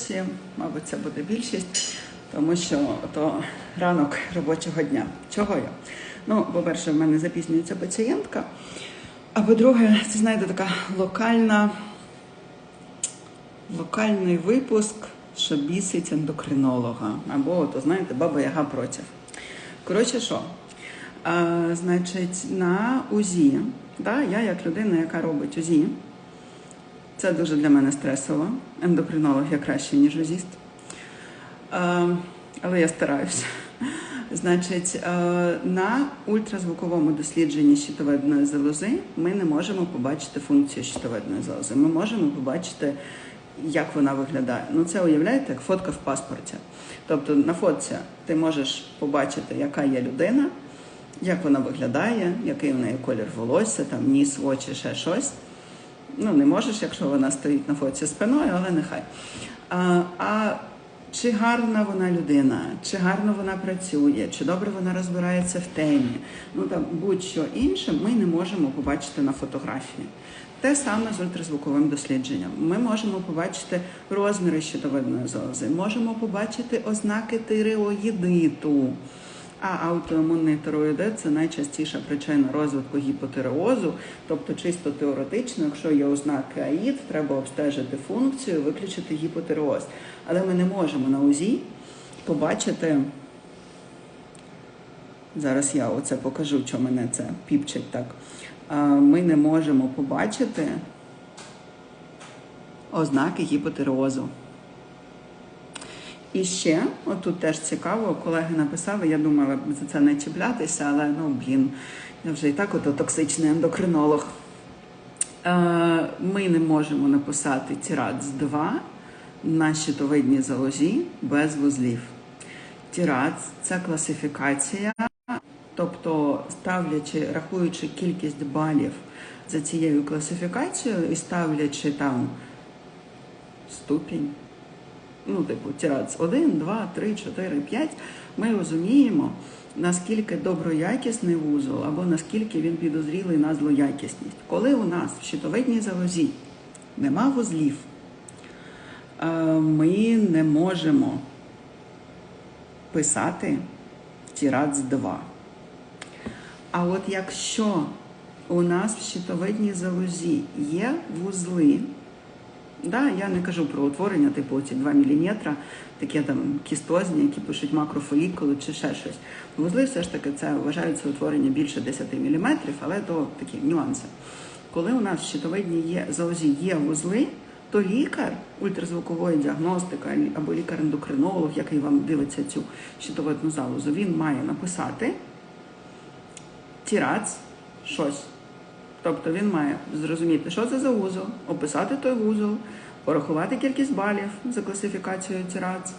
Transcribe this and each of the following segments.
версії, мабуть, це буде більшість, тому що то ранок робочого дня. Чого я? Ну, по-перше, в мене запізнюється пацієнтка. А по-друге, це знаєте, така локальна, локальний випуск, що бісить ендокринолога. Або, то знаєте, баба Яга проти. Коротше, що? А, значить, на УЗІ, да, я як людина, яка робить УЗІ, це дуже для мене стресово. Ендокринолог я краще, ніж узіст. А, але я стараюся. Значить, е, на ультразвуковому дослідженні щитовидної залози ми не можемо побачити функцію щитовидної залози. Ми можемо побачити, як вона виглядає. Ну, це уявляєте, як фотка в паспорті. Тобто на фотці ти можеш побачити, яка є людина, як вона виглядає, який у неї колір волосся, там ніс, очі, ще щось. Ну, не можеш, якщо вона стоїть на фоці спиною, але нехай. А, а чи гарна вона людина, чи гарно вона працює, чи добре вона розбирається в темі, ну там будь-що інше ми не можемо побачити на фотографії. Те саме з ультразвуковим дослідженням. Ми можемо побачити розміри щитовидної залози, можемо побачити ознаки тиреоїдиту. А аутоімунний тиреоїдит – це найчастіша причина розвитку гіпотиреозу. Тобто, чисто теоретично, якщо є ознаки АІД, треба обстежити функцію, виключити гіпотиреоз. Але ми не можемо на УЗІ побачити. Зараз я оце покажу, що мене це піпчить так. Ми не можемо побачити ознаки гіпотиреозу. І ще, отут теж цікаво, колеги написали, я думала за це не чіплятися, але ну, блін, я вже і так ото токсичний ендокринолог. Е, Ми не можемо написати тірадс 2 на щитовидній залозі без вузлів. Тірадс – це класифікація, тобто ставлячи, рахуючи кількість балів за цією класифікацією і ставлячи там ступінь ну, типу, тирац 1, 2, 3, 4, 5, ми розуміємо, наскільки доброякісний вузол або наскільки він підозрілий на злоякісність. Коли у нас в щитовидній залозі нема вузлів, ми не можемо писати тірац 2. А от якщо у нас в щитовидній залозі є вузли, Да, я не кажу про утворення, типу ці 2 мм, такі там кістозні, які пишуть макрофолікули чи ще щось. Вузли все ж таки це вважаються утворення більше 10 мм, але то такі нюанси. Коли у нас в щитовидній є залозі є вузли, то лікар ультразвукової діагностики або лікар-ендокринолог, який вам дивиться цю щитовидну залозу, він має написати тірац щось. Тобто він має зрозуміти, що це за вузол, описати той вузол, порахувати кількість балів за класифікацією ЦІРАЦ,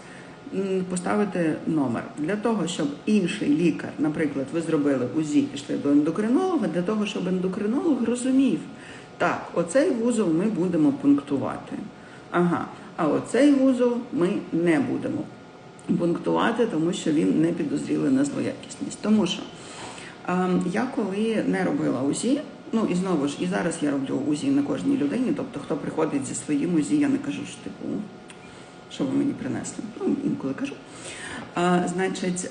поставити номер. Для того, щоб інший лікар, наприклад, ви зробили УЗІ, пішли до ендокринолога, для того, щоб ендокринолог розумів, так, оцей вузол ми будемо пунктувати. Ага, а оцей вузол ми не будемо пунктувати, тому що він не підозрілий на злоякісність. Тому що ем, я коли не робила УЗІ, Ну і знову ж, і зараз я роблю УЗІ на кожній людині. Тобто, хто приходить зі своїм УЗІ, я не кажу, що типу, що ви мені принесли. Ну, інколи кажу. А, Значить,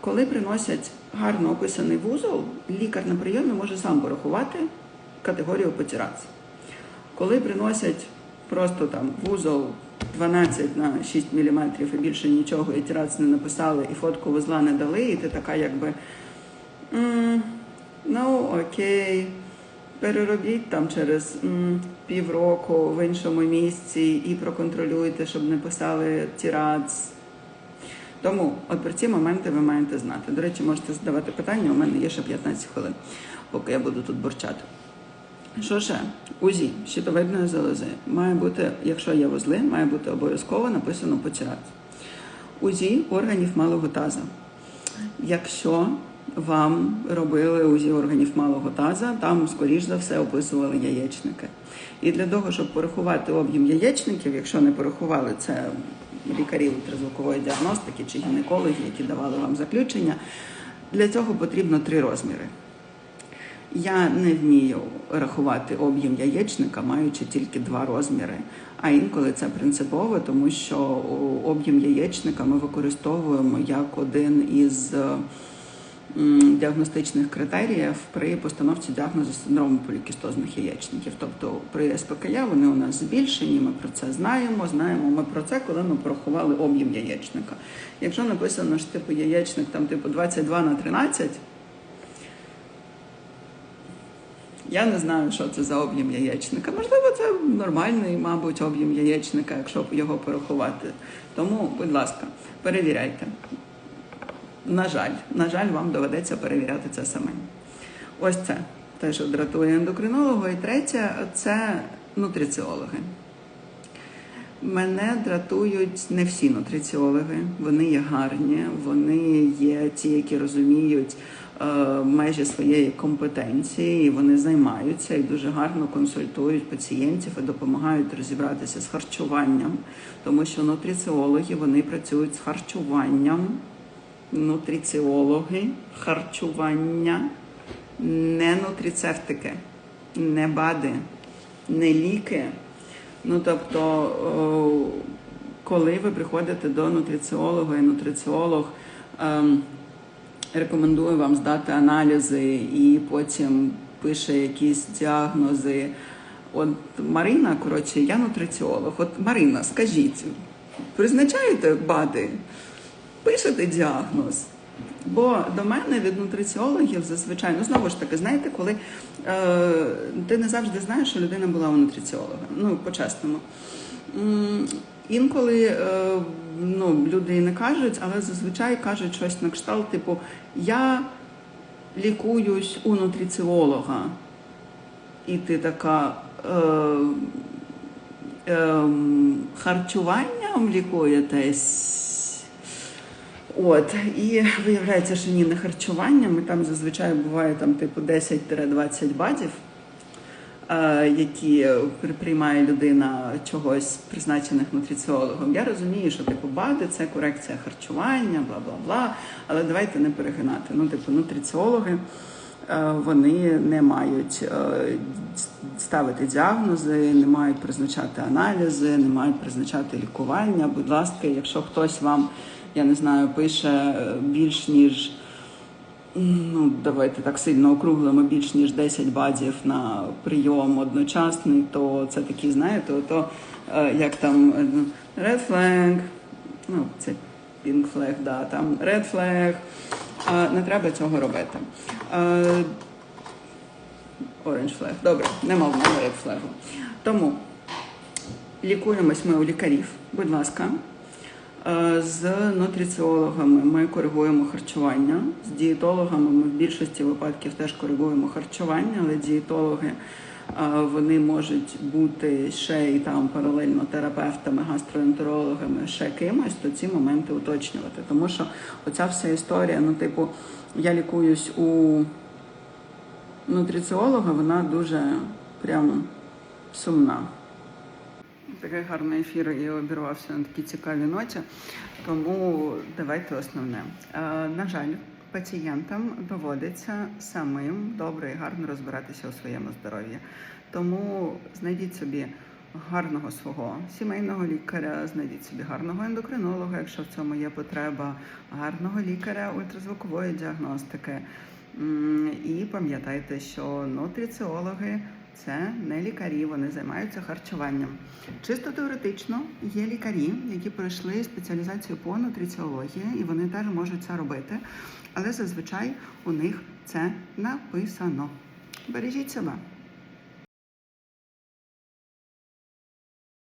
коли приносять гарно описаний вузол, лікар на прийомі може сам порахувати категорію потірац. Коли приносять просто там вузол 12 на 6 мм і більше нічого, і тірац не написали, і фотку вузла не дали, і ти така якби. Ну, окей переробіть там через м, півроку в іншому місці і проконтролюйте, щоб не писали тірац. Тому от про ці моменти ви маєте знати. До речі, можете задавати питання, у мене є ще 15 хвилин, поки я буду тут бурчати. Що ще? УЗІ щитовидної залози має бути, якщо є вузли, має бути обов'язково написано по тірац. УЗІ органів малого таза. Якщо вам робили УЗІ органів малого таза, там, скоріш за все, описували яєчники. І для того, щоб порахувати об'єм яєчників, якщо не порахували це лікарі ультразвукової діагностики чи гінекологи, які давали вам заключення, для цього потрібно три розміри. Я не вмію рахувати об'єм яєчника, маючи тільки два розміри. А інколи це принципово, тому що об'єм яєчника ми використовуємо як один із діагностичних критеріїв при постановці діагнозу синдрому полікістозних яєчників. Тобто при СПКЯ вони у нас збільшені, ми про це знаємо. Знаємо ми про це, коли ми порахували об'єм яєчника. Якщо написано, що типу яєчник там типу 22 на 13, я не знаю, що це за об'єм яєчника. Можливо, це нормальний, мабуть, об'єм яєчника, якщо його порахувати. Тому, будь ласка, перевіряйте. На жаль, на жаль, вам доведеться перевіряти це самим. Ось це те, що дратує ендокринолога. І третє це нутриціологи. Мене дратують не всі нутриціологи. Вони є гарні, вони є ті, які розуміють е, межі своєї компетенції, і вони займаються і дуже гарно консультують пацієнтів і допомагають розібратися з харчуванням, тому що нутриціологи вони працюють з харчуванням. Нутриціологи, харчування, не нутрицевтики, не БАДи, не ліки. Ну тобто, коли ви приходите до нутриціолога, і нутриціолог ем, рекомендує вам здати аналізи і потім пише якісь діагнози. От Марина, коротше, я нутриціолог. От Марина, скажіть, призначаєте БАДи? Пишете діагноз. Бо до мене від нутриціологів зазвичай, ну знову ж таки, знаєте, коли е, ти не завжди знаєш, що людина була у нутриціолога. Ну, по-чесному. Інколи е, ну, люди і не кажуть, але зазвичай кажуть щось на кшталт, типу, я лікуюсь у нутриціолога. І ти така. Е, ем, харчуванням лікуєтесь. От, і виявляється, що ні, не харчуванням, і там зазвичай буває там типу 10-20 бадів, е, які при- приймає людина чогось призначених нутриціологом. Я розумію, що типу бади це корекція харчування, бла бла бла. Але давайте не перегинати. Ну, типу, нутриціологи. е, Вони не мають е, ставити діагнози, не мають призначати аналізи, не мають призначати лікування. Будь ласка, якщо хтось вам, я не знаю, пише е, більш ніж ну давайте так сильно округлимо більш ніж 10 бадів на прийом одночасний, то це такі, знаєте, то е, як там е, ну, red flag, ну це pink flag, да, там red flag, не треба цього робити. Orange flag. Добре, нема в мене red flag. Тому лікуємось ми у лікарів, будь ласка. Е, З нутриціологами ми коригуємо харчування. З дієтологами ми в більшості випадків теж коригуємо харчування, але дієтологи е, вони можуть бути ще і там паралельно терапевтами, гастроентерологами, ще кимось, то ці моменти уточнювати. Тому що оця вся історія, ну, типу, я лікуюсь у нутриціолога, вона дуже прям сумна. Такий гарний ефір і обірвався на такій цікавій ноті. Тому давайте основне. Е, на жаль, пацієнтам доводиться самим добре і гарно розбиратися у своєму здоров'ї. Тому знайдіть собі гарного свого сімейного лікаря, знайдіть собі гарного ендокринолога, якщо в цьому є потреба, гарного лікаря ультразвукової діагностики. І пам'ятайте, що нутриціологи це не лікарі, вони займаються харчуванням. Чисто теоретично є лікарі, які пройшли спеціалізацію по нутриціології, і вони теж можуть це робити. Але зазвичай у них це написано. Бережіть себе.